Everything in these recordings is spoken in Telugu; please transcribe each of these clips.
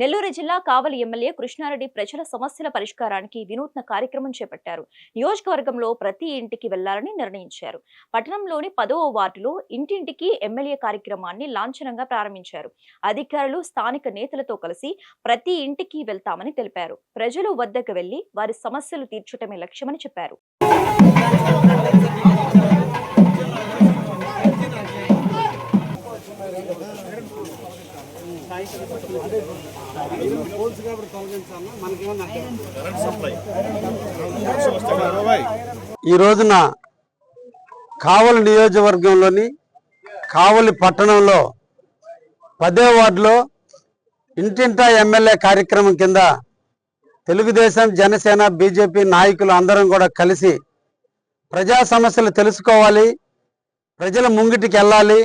నెల్లూరు జిల్లా కావలి ఎమ్మెల్యే కృష్ణారెడ్డి ప్రజల సమస్యల పరిష్కారానికి వినూత్న కార్యక్రమం చేపట్టారు. నియోజకవర్గంలో ప్రతి ఇంటికి వెళ్ళాలని నిర్ణయించారు. పట్టణంలోని పదవ వార్డులో ఇంటింటికి ఎమ్మెల్యే కార్యక్రమాన్ని లాంఛనంగా ప్రారంభించారు. అధికారులు స్థానిక నేతలతో కలిసి ప్రతి ఇంటికి వెళ్తామని తెలిపారు. ప్రజలు వద్దకు వెళ్ళి వారి సమస్యలు తీర్చటమే లక్ష్యమని చెప్పారు. ఈ రోజున కావలి నియోజకవర్గంలోని కావలి పట్టణంలో పదే వార్డులో ఇంటింటా ఎమ్మెల్యే కార్యక్రమం కింద తెలుగుదేశం జనసేన బీజేపీ నాయకులు అందరం కూడా కలిసి ప్రజా సమస్యలు తెలుసుకోవాలి ప్రజల ముంగిటికి వెళ్ళాలి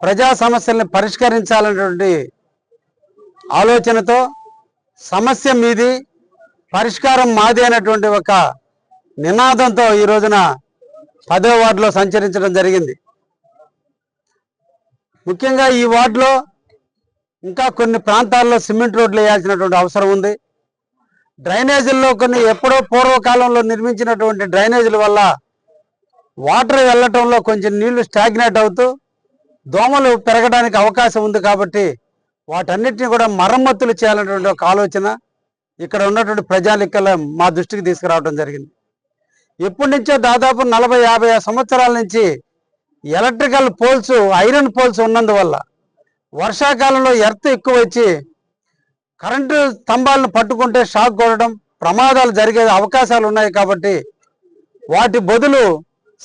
ప్రజా సమస్యల్ని పరిష్కరించాలనేటువంటి ఆలోచనతో సమస్య మీది పరిష్కారం మాది అనేటువంటి ఒక నినాదంతో ఈ రోజున పదో వార్డులో సంచరించడం జరిగింది. ముఖ్యంగా ఈ వార్డులో ఇంకా కొన్ని ప్రాంతాల్లో సిమెంట్ రోడ్లు వేయాల్సినటువంటి అవసరం ఉంది. డ్రైనేజీల్లో కొన్ని ఎప్పుడో పూర్వకాలంలో నిర్మించినటువంటి డ్రైనేజీల వల్ల వాటర్ వెళ్ళటంలో కొంచెం నీళ్ళు స్టాగ్నేట్ అవుతూ దోమలు పెరగడానికి అవకాశం ఉంది కాబట్టి వాటన్నిటిని కూడా మరమ్మతులు చేయాలనేటువంటి ఒక ఆలోచన ఇక్కడ ఉన్నటువంటి ప్రజాలిక్కల మా దృష్టికి తీసుకురావడం జరిగింది. ఎప్పటి నుంచో దాదాపు నలభై యాభై సంవత్సరాల నుంచి ఎలక్ట్రికల్ పోల్స్ ఐరన్ పోల్స్ ఉన్నందువల్ల వర్షాకాలంలో ఎర్త్ ఎక్కువ వచ్చి కరెంటు స్తంభాలను పట్టుకుంటే షాక్ కొట్టడం ప్రమాదాలు జరిగే అవకాశాలు ఉన్నాయి కాబట్టి వాటి బదులు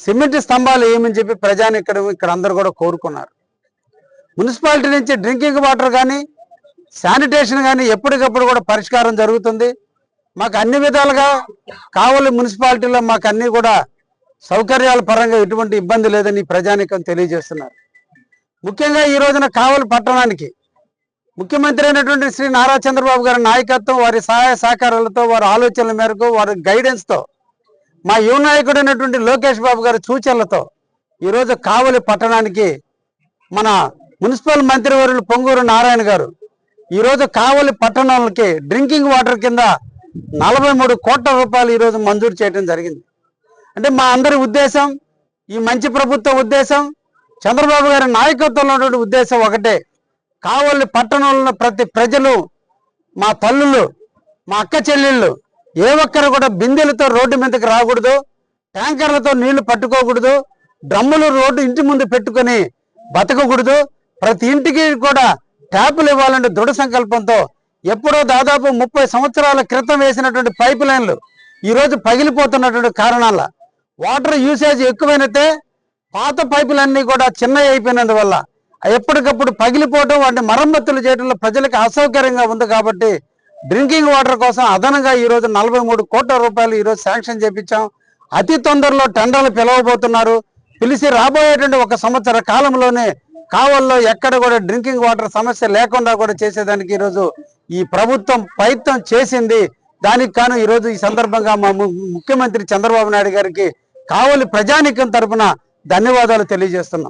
సిమెంట్ స్తంభాలు ఏమని చెప్పి ప్రజాని ఇక్కడ ఇక్కడ అందరూ కూడా కోరుకున్నారు. మున్సిపాలిటీ నుంచి డ్రింకింగ్ వాటర్ కానీ శానిటేషన్ కానీ ఎప్పటికప్పుడు కూడా పరిష్కారం జరుగుతుంది. మాకు అన్ని విధాలుగా కావలి మున్సిపాలిటీలో మాకు అన్ని కూడా సౌకర్యాల పరంగా ఎటువంటి ఇబ్బంది లేదని ప్రజానికం తెలియజేస్తున్నారు. ముఖ్యంగా ఈ రోజున కావలి పట్టణానికి ముఖ్యమంత్రి అయినటువంటి శ్రీ నారా చంద్రబాబు గారి నాయకత్వం వారి సహాయ సహకారాలతో వారి ఆలోచనల మేరకు వారి గైడెన్స్తో మా యువ నాయకుడైనటువంటి లోకేష్ బాబు గారి సూచనలతో ఈరోజు కావలి పట్టణానికి మన మున్సిపల్ మంత్రివర్యులు పొంగూరు నారాయణ గారు ఈరోజు కావలి పట్టణాలకి డ్రింకింగ్ వాటర్ కింద నలభై మూడు కోట్ల రూపాయలు ఈరోజు మంజూరు చేయడం జరిగింది. అంటే మా అందరి ఉద్దేశం ఈ మంచి ప్రభుత్వ ఉద్దేశం చంద్రబాబు గారి నాయకత్వంలో ఉన్నటువంటి ఉద్దేశం ఒకటే. కావలి పట్టణంలో ప్రతి ప్రజలు మా తల్లులు మా అక్క చెల్లెళ్ళు ఏ ఒక్కరు కూడా బిందెలతో రోడ్డు మీదకి రాకూడదు ట్యాంకర్లతో నీళ్ళు పట్టుకోకూడదు డ్రమ్ములు రోడ్డు ఇంటి ముందు పెట్టుకొని బతకకూడదు. ప్రతి ఇంటికి కూడా ట్యాపులు ఇవ్వాలంటే దృఢ సంకల్పంతో ఎప్పుడో దాదాపు ముప్పై సంవత్సరాల క్రితం వేసినటువంటి పైప్ లైన్లు ఈరోజు పగిలిపోతున్నటువంటి కారణాల వాటర్ యూసేజ్ ఎక్కువైనతే పాత పైపులన్నీ కూడా చిన్నవి అయిపోయినందువల్ల ఎప్పటికప్పుడు పగిలిపోవడం వాటిని మరమ్మతులు చేయడంలో ప్రజలకు అసౌకర్యంగా ఉంది కాబట్టి డ్రింకింగ్ వాటర్ కోసం అదనంగా ఈరోజు నలభై మూడు కోట్ల రూపాయలు ఈరోజు శాంక్షన్ చేపించాం. అతి తొందరలో టెండర్లు పిలవబోతున్నారు. పిలిచి రాబోయేటువంటి ఒక సంవత్సర కాలంలోనే కావల్లో ఎక్కడ కూడా డ్రింకింగ్ వాటర్ సమస్య లేకుండా కూడా చేసేదానికి ఈరోజు ఈ ప్రభుత్వం ప్రయత్నం చేసింది. దానికి కాను ఈరోజు ఈ సందర్భంగా మా ముఖ్యమంత్రి చంద్రబాబు నాయుడు గారికి కావలి ప్రజానికం తరపున ధన్యవాదాలు తెలియజేస్తున్నాం.